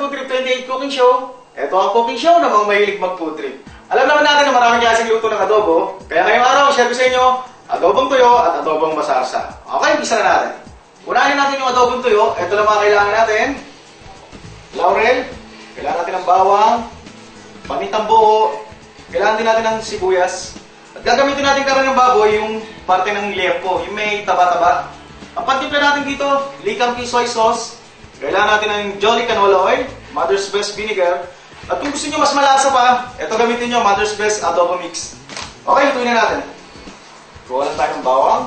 Food Trip 28 Cooking Show. Ito ang cooking show na mga mahilig mag-food. Alam naman natin na maraming klaseng luto ng adobo, kaya ngayong araw, share ko sa inyo, adobong tuyo at adobong masarsa. Okay, umpisa na natin. Unahin natin yung adobong tuyo. Ito lang mga kailangan natin. Laurel, kailangan natin ng bawang, pamintang buo, kailangan din natin ng sibuyas. At gagamitin natin karon ng baboy yung parte ng liempo, yung may taba-taba. Ang pantimpla natin dito, likang soy sauce, kailangan natin ng Jolly Canola Oil, Mother's Best Vinegar, at kung gusto nyo mas malasa pa, ito gamitin nyo, Mother's Best Adobo Mix. Okay, lutuin na natin. Kuha lang tayo ng bawang.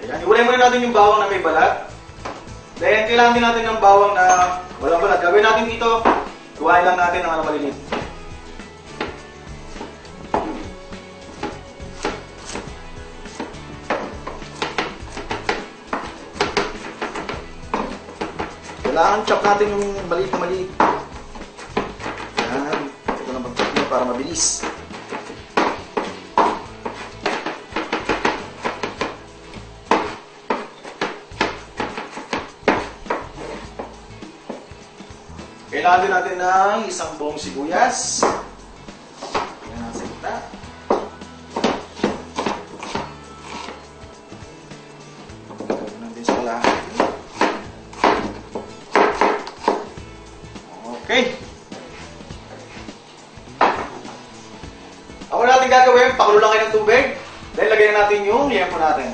Ayan, iulay muna natin yung bawang na may balat. Then, kailangan din natin ng bawang na walang balat. Gawin natin dito, kuhain lang natin ng ano malilit. Kailangan chop natin yung maliit na maliit. Yan. Ito na pag-chop nyo para mabilis. Kailangan din natin ng isang buong sibuyas. Natin gagawin, pakulo lang kayo ng tubig. Dahil lagyan na natin yung liempo natin.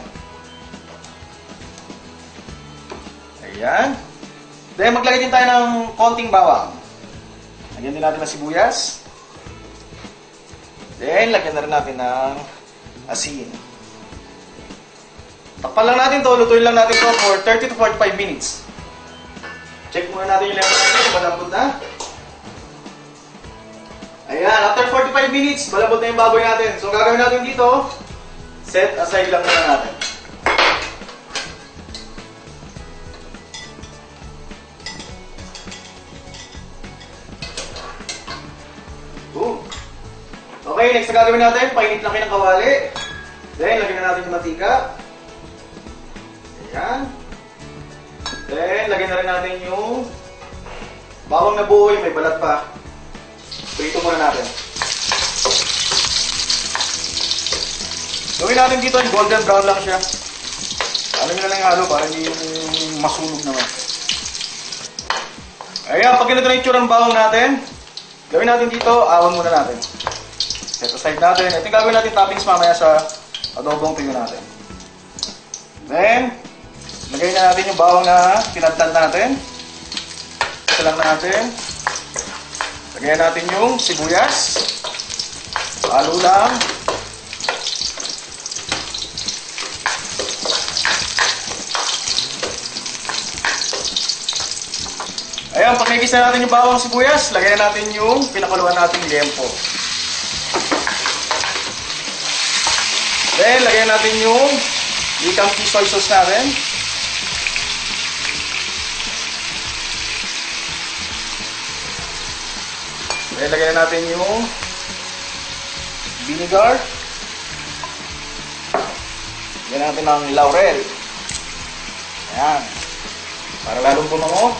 Ayan. Then maglagay din tayo ng konting bawang. Lagyan din natin ng sibuyas. Then lagyan na rin natin ng asin. Takpan lang natin to, lutuin lang natin to for 30 to 45 minutes. Check muna natin yung lemon natin malambot na. Ayan, after 45 minutes, malambot na yung baboy natin. So, gagawin natin dito, set aside lang muna natin. Boom. Okay, next na gagawin natin, painit lang kayo ng kawali. Then, lagyan na natin yung mantika. Ayan. Then, lagyan na rin natin yung bawang na buo, yung may balat pa. Prito muna natin. Gawin natin dito yung golden brown lang siya. Ano nyo na lang halo para hindi yung masunog naman. Ayan, pag ganito na yung ng bawang natin, gawin natin dito, awan muna natin. Set aside natin. Ito yung gagawin natin toppings mamaya sa adobong tuyo natin. Then, Lagay na natin yung bawang na tinadtad natin. Isa lang natin. Lagyan natin yung sibuyas. Halo lang. Ayan, na natin yung bawang sibuyas, lagyan natin yung pinakuluan natin lempo. Then, lagyan natin yung ikang soy sauce natin. Ilagay na natin yung vinegar. Lagyan natin ng laurel. Ayan. Para lalong pumango.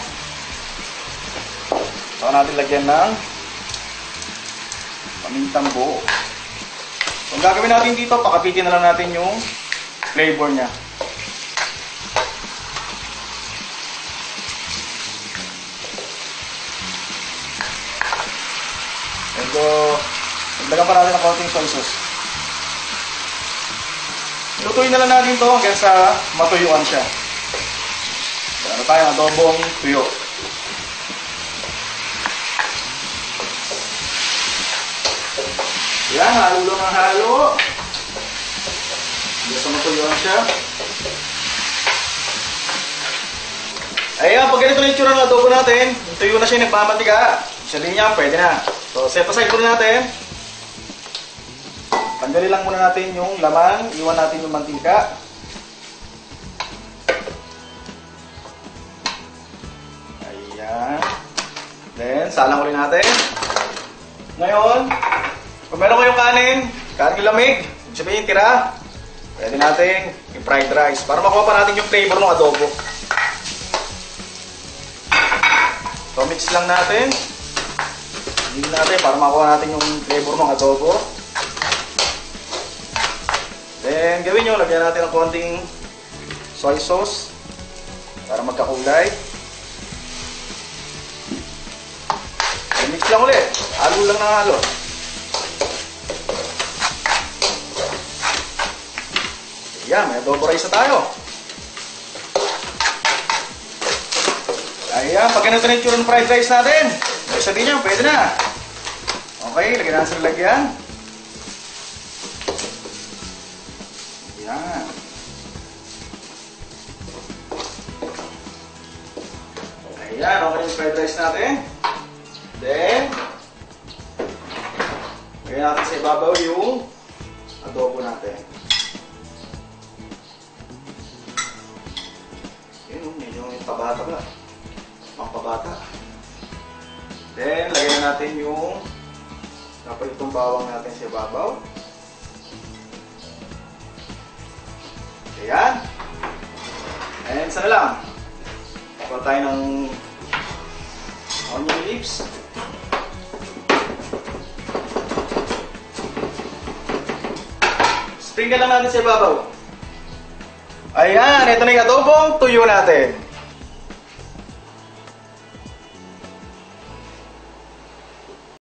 Saka natin lagyan ng pamintang buo. Kung gagawin natin dito, pakapitin na lang natin yung flavor niya. Medyo, nagdagan pa natin ng konting soy sauce. Lutuin na lang natin to hanggang sa matuyuan siya. Ano tayo, adobong tuyo. Yan, halo lang ang halo. Hanggang sa matuyuan siya. Ayan, pag ganito na yung tsura ng adobo natin, tuyo na siya, nagmamatiga. Sabihin niya, pwede na. So, set aside muna natin. Tanggalin lang muna natin yung laman. Iwan natin yung mantika. Ayan. Then, salang ulit natin. Ngayon, kung meron kayong kanin, kanin lamig, sabihin tira, Pwede natin yung fried rice para makuha pa natin yung flavor ng adobo. So, mix lang natin. Mix natin para makuha natin yung flavor ng adobo. Then, gawin nyo, lagyan natin ng konting soy sauce para magkakulay. Then, mix lang ulit. Halo lang ng halo. Yan, may adobo rice na tayo. Ayan, pag ganito na yung fried rice natin, sabihin nyo, pwede na. Okay, lagyan natin sa lagyan. Ayan. Ayan, okay yung fried rice natin. Then, lagyan natin sa ibabaw yung adobo natin. Yun, medyo may pabata ba? Mga pabata. Then, lagyan na natin yung dapat itong bawang natin sa ibabaw. Ayan. And sana lang. Kuha tayo ng onion leaves. Sprinkle lang natin sa ibabaw. Ayan, ito na yung adobong tuyo natin.